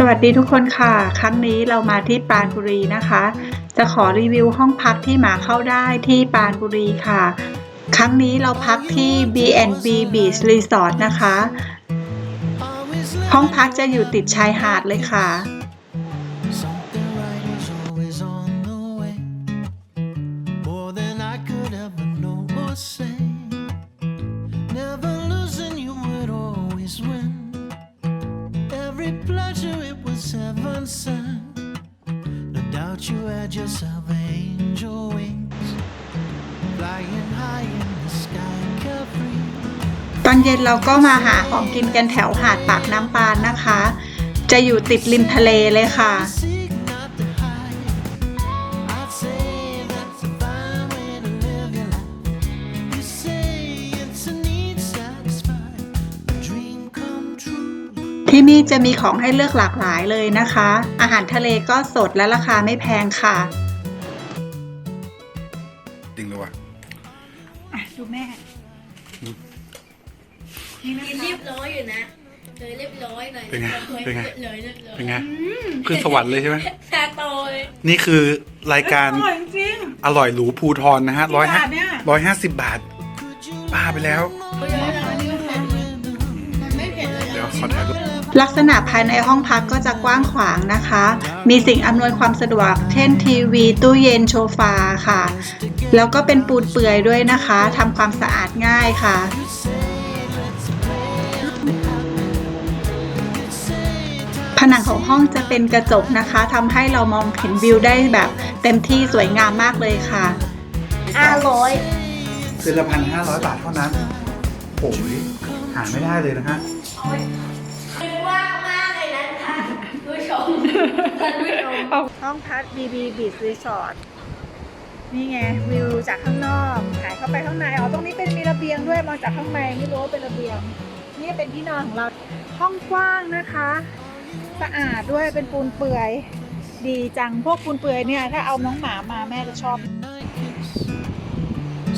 สวัสดีทุกคนค่ะ ครั้งนี้เรามาที่ปรานบุรีนะคะ จะขอรีวิวห้องพักที่หมาเข้าได้ที่ปรานบุรีค่ะ ครั้งนี้เราพักที่ B&B Beach Resort นะคะ ห้องพักจะอยู่ติดชายหาดเลยค่ะ No doubt you had yourself angel wings. Flying high in the sky, carefree. ตอนเย็นเราก็มาหาของกินกันแถวหาดปากน้ำปานนะคะ จะอยู่ติดริมทะเลเลยค่ะ ที่นี่จะมีของให้เลือกหลากหลายเลยนะคะ อาหารทะเลก็สดและราคาไม่แพงค่ะจริงเลยว่ะดูแม่กินเรียบร้อยอยู่นะเธอเรียบร้อยหน่อยเป็นไงเป็นไง เลยเรียบร้อยเป็นไงขึ้นสวรรค์เลยใช่ไหมตาโตเลยนี่คือรายการอร่อยจริง อร่อยหรูภูทรนะฮะร้อยห้าบาทเนี่ย ร้อยห้าสิบบาทป้าไปแล้วมันไม่เผ็ดเลยเดี๋ยวขอถ่ายรูป ลักษณะภายในห้องพักก็จะกว้างขวางนะคะ มีสิ่งอำนวยความสะดวก เช่นทีวี ตู้เย็นโซฟาค่ะ แล้วก็เป็นปูนเปื่อยด้วยนะคะทำความสะอาดง่ายค่ะผนังของห้องจะเป็นกระจกนะคะทำให้เรามองเห็นวิวได้แบบเต็มที่สวยงามมากเลยค่ะอร่อยคืนละพันห้าร้อยบาทเท่านั้นโอ้ยหาไม่ได้เลยนะฮะ ชมท่านผู้ชมห้องพัก BB Beach Resort นี่ไงวิวจากข้างนอกถ่ายเข้าไปข้างในอ๋อตรงนี้เป็นมีระเบียงด้วยมองจากข้างในไม่รู้ว่าเป็นระเบียง นี่เป็นที่นอนของเราห้องกว้างนะคะ สะอาดด้วยเป็นปูนเปื่อย ดีจังพวกปูนเปื่อยเนี่ยถ้าเอาน้องหมามาแม่จะชอบ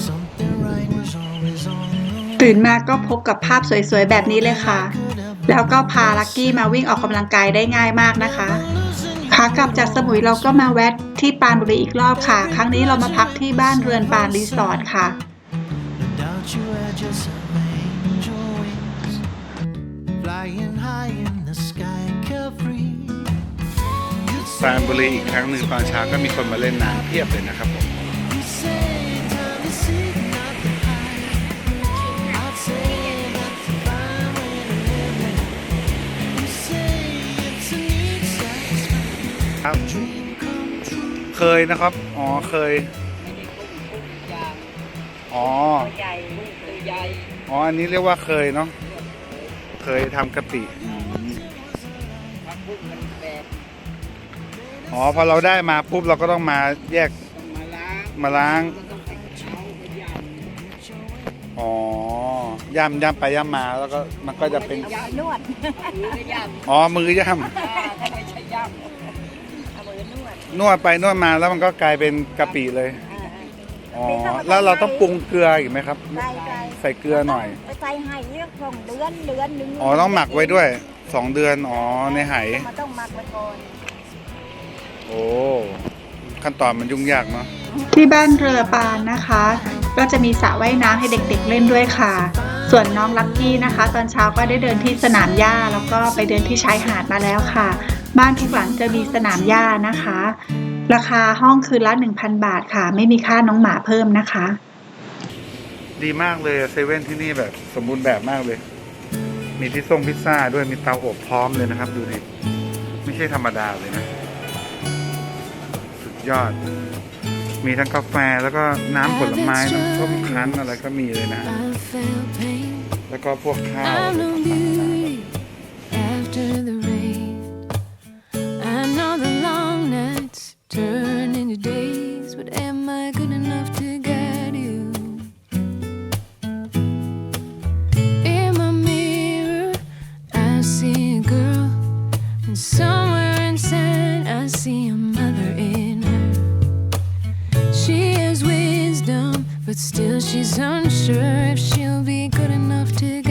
Something right was always on the ตื่นมาก็พบกับภาพสวยๆแบบนี้เลยค่ะ แล้วก็พาลักกี้มาวิ่งออกกำลังกายได้ง่ายมากนะคะขากลับจากสมุยเราก็มาแวะที่ปานบุรีอีกรอบค่ะ ครั้งนี้เรามาพักที่บ้านเรือนปานรีสอร์ทค่ะ ปานบุรีอีกครั้งหนึ่งตอนเช้าก็มีคนมาเล่นน้ำเพียบเลยนะครับผม ครับ dream come true. เคยนะครับ อ๋อเคย อ๋อ ใหญ่ตัวใหญ่อ๋อ อันนี้เรียกว่าเคยเนาะ เคยทำกะปิอืมผักบุ้งมันแบบอ๋อ พอเราได้มาปุ๊บเราก็ต้องมาแยก ต้องมาล้างมาล้าง แล้วต้องใส่กระเช้าไปย่างอ๋อย่ำย่ำไปย่ำมาแล้วก็มันก็จะเป็นยานวดมือก็ย่างอ๋อ มือย่ถ้ นวดำนวดไปนวดมาแล้วมันก็กลายเป็นกะปิเลย อ่าอ๋อ แล้วเราต้องปรุงเกลืออีกไหมครับ ใส่ใส่ใส่เกลือหน่อย ไปใส่ให้เรียกสองเดือนเดือนหนึงอ๋อ ต้องหมักไว้ด้วยสองเดือน อ๋อ ในไหมันต้องหมักไว้ก่อนโอ้ ขั้นตอนมันยุ่งยากเนาะ ที่บ้านเรือปานนะคะ ก็จะมีสระว่ายน้ำให้เด็กๆเล่นด้วยค่ะ ส่วนน้องลักกี้นะคะ ตอนเช้าก็ได้เดินที่สนามหญ้าแล้วก็ไปเดินที่ชายหาดมาแล้วค่ะ บ้านทุกหลังจะมีสนามหญ้านะคะ ราคาห้องคืนละ 1,000 บาทค่ะ ไม่มีค่าน้องหมาเพิ่มนะคะ ดีมากเลยเซเว่นที่นี่แบบสมบูรณ์แบบมากเลย มีที่ส่งพิซซ่าด้วยมีเตาอบพร้อมเลยนะครับ ดูดิไม่ใช่ธรรมดาเลยนะ สุดยอด มีทั้งกาแฟแล้วก็น้ำผลไม้น้ำส้มคั้นอะไรก็มีเลยนะ I felt pain. แล้วก็พวกข้าว I know beauty after still she's unsure if she'll be good enough to